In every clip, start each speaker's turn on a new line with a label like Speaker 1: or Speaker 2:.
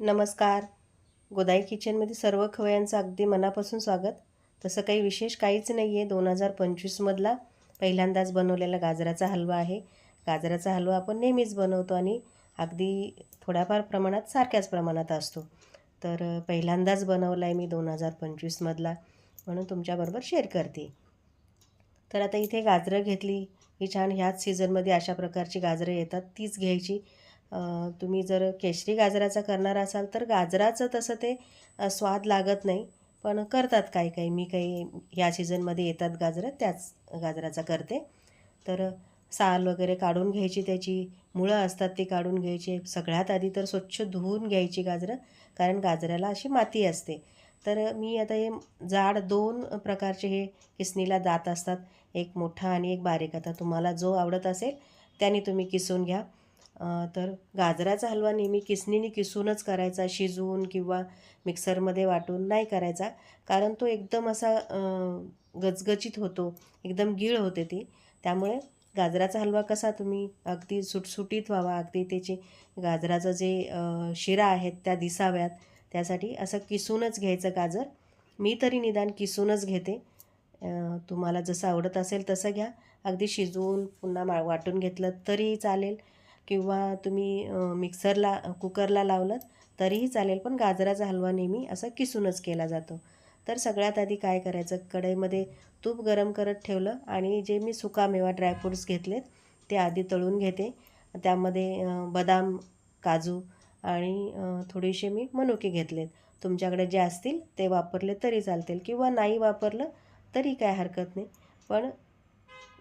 Speaker 1: नमस्कार. गोदाई किचनमध्ये सर्व खवयांचं अगदी मनापासून स्वागत. तसं काही विशेष काहीच नाही आहे दोन हजार पंचवीसमधला पहिल्यांदाच बनवलेला गाजराचा हलवा आहे. गाजराचा हलवा आपण नेहमीच बनवतो आणि अगदी थोड्याफार प्रमाणात सारख्याच प्रमाणात असतो. तर पहिल्यांदाच बनवला आहे मी दोन हजार पंचवीसमधला म्हणून तुमच्याबरोबर शेअर करते. तर आता इथे गाजरं घेतली. ही छान ह्याच सीझनमध्ये अशा प्रकारची गाजरं येतात. तीच घ्यायची. तुम्ही जर केशरी गाजराचा करणार असाल तर गाजराचं तसं ते स्वाद लागत नाही. पण करतात काही काही. मी काही ह्या सीझनमध्ये येतात गाजरं त्याच गाजराचा करते. तर साल वगैरे काढून घ्यायची त्याची मुळं असतात ती काढून घ्यायची. सगळ्यात आधी तर स्वच्छ धुवून घ्यायची गाजरं कारण गाजराला अशी माती असते. तर मी आता हे जाड दोन प्रकारचे हे किसणीला दात असतात. एक मोठा आणि एक बारीक. आता तुम्हाला जो आवडत असेल त्याने तुम्ही किसून घ्या. तर गाजराचा हलवा नेहमी किसणीने किसूनच करायचा शिजवून किंवा मिक्सरमध्ये वाटून नाही करायचा. कारण तो एकदम असा अ, होतो एकदम गीळ होते ती. त्यामुळे गाजराचा हलवा कसा तुम्ही अगदी सुटसुटीत व्हावा अगदी त्याचे गाजराचं जे शिरा आहेत त्या दिसाव्यात त्यासाठी असं किसूनच घ्यायचं गाजर. मी तरी निदान किसूनच घेते. तुम्हाला जसं आवडत असेल तसं घ्या. अगदी शिजवून पुन्हा मा वाटून घेतलं तरी चालेल. किंवा तुम्ही मिक्सरला कुकरला लावलं तरीही चालेल. पण गाजराचा हलवा नेहमी असा किसूनच केला जातो. तर सगळ्यात आधी काय करायचं? कढईमध्ये तूप गरम करत ठेवलं आणि जे मी सुकामेवा ड्रायफ्रूट्स घेतलेत ते आधी तळून घेते. त्यामध्ये बदाम काजू आणि थोडीशी थोडेसे मी मनुके घेतलेत. तुमच्याकडे जे असतील ते वापरले तरी चालतील किंवा नाही वापरलं तरी काय हरकत नाही. पण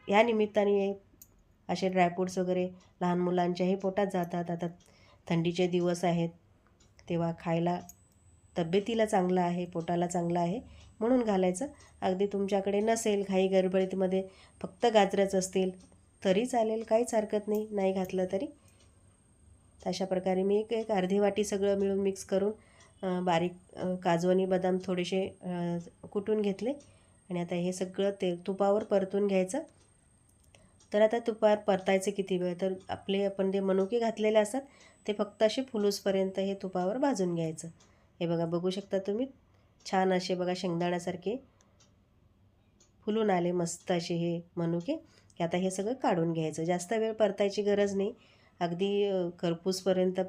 Speaker 1: या निमित्ताने असे ड्रायफ्रूट्स वगैरे लहान मुलांच्याही पोटात जातात. आता थंडीचे दिवस आहेत. तेव्हा खायला तब्येतीला चांगलं आहे पोटाला चांगलं आहे म्हणून घालायचं. अगदी तुमच्याकडे नसेल घाई गडबडीतमध्ये फक्त गाजरच असतील तरी चालेल काहीच हरकत नाही नाही घातलं तरी. अशा प्रकारे मी एक एक अर्धी वाटी सगळं मिळून मिक्स करून बारीक काजू आणि बदाम थोडेसे कुटून घेतले. आणि आता हे सगळं ते तुपावर परतून घ्यायचं. तर आता तुपावर परतायचे किती वेळ? तर आपले आपण जे मनुके घातलेले असतात ते फक्त असे फुलूसपर्यंत हे तुपावर भाजून घ्यायचं. हे बघा बघू शकता तुम्ही? छान असे बघा शेंगदाण्यासारखे फुलून आले मस्त असे हे मनुके. की आता हे सगळं काढून घ्यायचं. जास्त वेळ परतायची गरज नाही. अगदी करपूसपर्यंत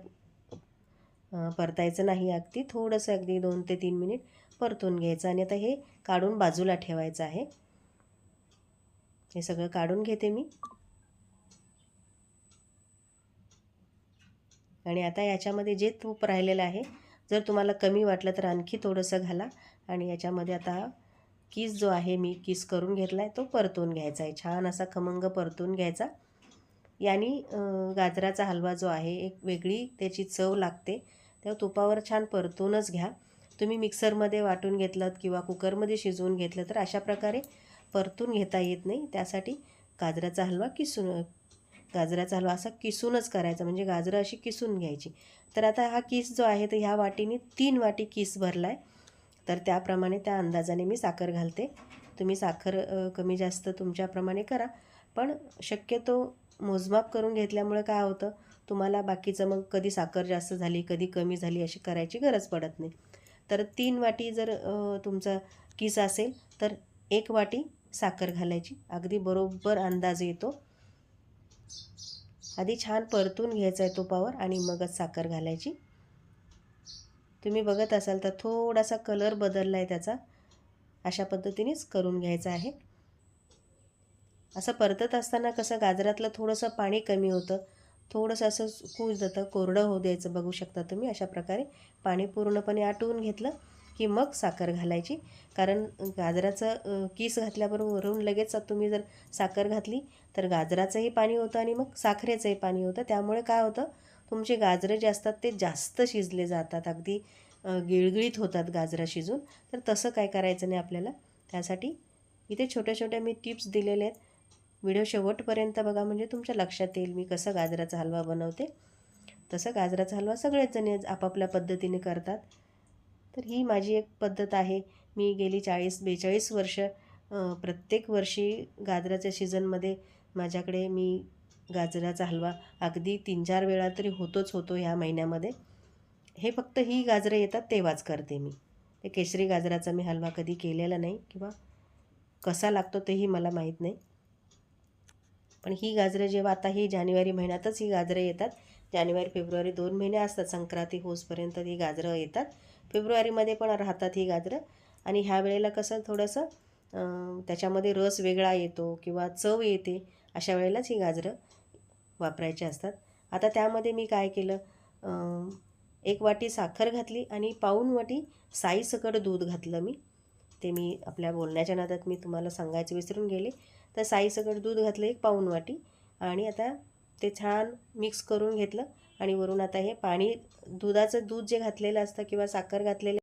Speaker 1: परतायचं नाही. अगदी थोडंसं अगदी दोन ते तीन मिनिट परतून घ्यायचं आणि आता हे काढून बाजूला ठेवायचं आहे. हे सगळं काढून घेते मी. आणि आता याच्यामध्ये जे तूप राहिलेलं आहे जर तुम्हाला कमी वाटलं तर आणखी थोडंसं घाला. आणि याच्यामध्ये आता किस जो आहे मी किस करून घेतला आहे तो परतून घ्यायचा आहे. छान असा खमंग परतून घ्यायचा. याने गाजराचा हलवा जो आहे एक वेगळी त्याची चव लागते. तेव्हा तुपावर छान परतूनच घ्या. तुम्ही मिक्सरमध्ये वाटून घेतलं किंवा कुकरमध्ये शिजवून घेतलं तर अशा प्रकारे परतून घेता येत नाही. त्यासाठी गाजराचा हलवा किसून गाजराचा हलवा असा किसूनच करायचा. म्हणजे गाजरं अशी किसून घ्यायची. तर आता हा किस जो आहे तर ह्या वाटीने तीन वाटी किस भरला आहे तर त्याप्रमाणे त्या अंदाजाने मी साखर घालते. तुम्ही साखर कमी जास्त तुमच्याप्रमाणे करा. पण शक्यतो मोजमाप करून घेतल्यामुळे काय होतं तुम्हाला बाकीचं मग कधी साखर जास्त झाली कधी कमी झाली अशी करायची गरज पडत नाही. तर तीन वाटी जर तुमचा किस असेल तर एक वाटी साखर घालायची. अगदी बरोबर अंदाज येतो. आधी छान परतून घ्यायचा आहे तुपावर आणि मगच साखर घालायची. तुम्ही बघत असाल तर थोडासा कलर बदलला आहे त्याचा. अशा पद्धतीनेच करून घ्यायचा आहे. असं परतत असताना कसं गाजरातलं थोडंसं पाणी कमी होतं. थोडंसं असं कूज जातं कोरडं होऊ द्यायचं बघू शकता तुम्ही. अशा प्रकारे पाणी पूर्णपणे आटवून घेतलं. की मग साखर घालायची. कारण गाजराचं किस घातल्याबरोबर वरून लगेच तुम्ही जर साखर घातली तर गाजराचंही पाणी होतं आणि मग साखरेचंही पाणी होतं. त्यामुळे काय होतं तुमचे गाजरं जे असतात ते जास्त शिजले जातात. अगदी गिळगिळीत होतात गाजरं शिजून. तर तसं काय करायचं नाही आपल्याला. त्यासाठी इथे छोट्या छोट्या मी टिप्स दिलेल्या आहेत. व्हिडिओ शेवटपर्यंत बघा. म्हणजे तुमच्या लक्षात येईल मी कसं गाजराचा हलवा बनवते. तसं गाजराचा हलवा सगळेच जण आपापल्या पद्धतीने करतात. तर ही माझी एक पद्धत आहे. मी गेली चाळीस बेचाळीस वर्ष प्रत्येक वर्षी गाजराच्या सीझनमध्ये माझ्याकडे मी गाजराचा हलवा अगदी तीन चार वेळा तरी होतोच होतो ह्या महिन्यामध्ये. हे फक्त ही गाजरं येतात तेव्हाच करते मी. ते केशरी गाजराचा मी हलवा कधी केलेला नाही किंवा कसा लागतो तेही मला माहीत नाही. पण ही गाजरं जेव्हा आता ही जानेवारी महिन्यातच ही गाजरं येतात जानेवारी फेब्रुवारी दोन महिने असतात संक्रांती होसपर्यंत ही गाजरं येतात. फेब्रुवारीमध्ये पण राहतात ही गाजरं. आणि ह्या वेळेला कसं थोडंसं त्याच्यामध्ये रस वेगळा येतो किंवा चव येते अशा वेळेलाच ही गाजरं वापरायची असतात. आता त्यामध्ये मी काय केलं एक वाटी साखर घातली आणि पाऊण वाटी साईसकट दूध घातलं मी. ते मी आपल्या बोलण्याच्या नादात मी तुम्हाला सांगायचं विसरून गेले. तर साईसकट दूध घातलं एक पाऊण वाटी. आणि आता ते छान मिक्स करून घेतलं आणि वरून आता हे पाणी दुधाचं दूध जे घातलेलं असतं किंवा साखर घातलेलं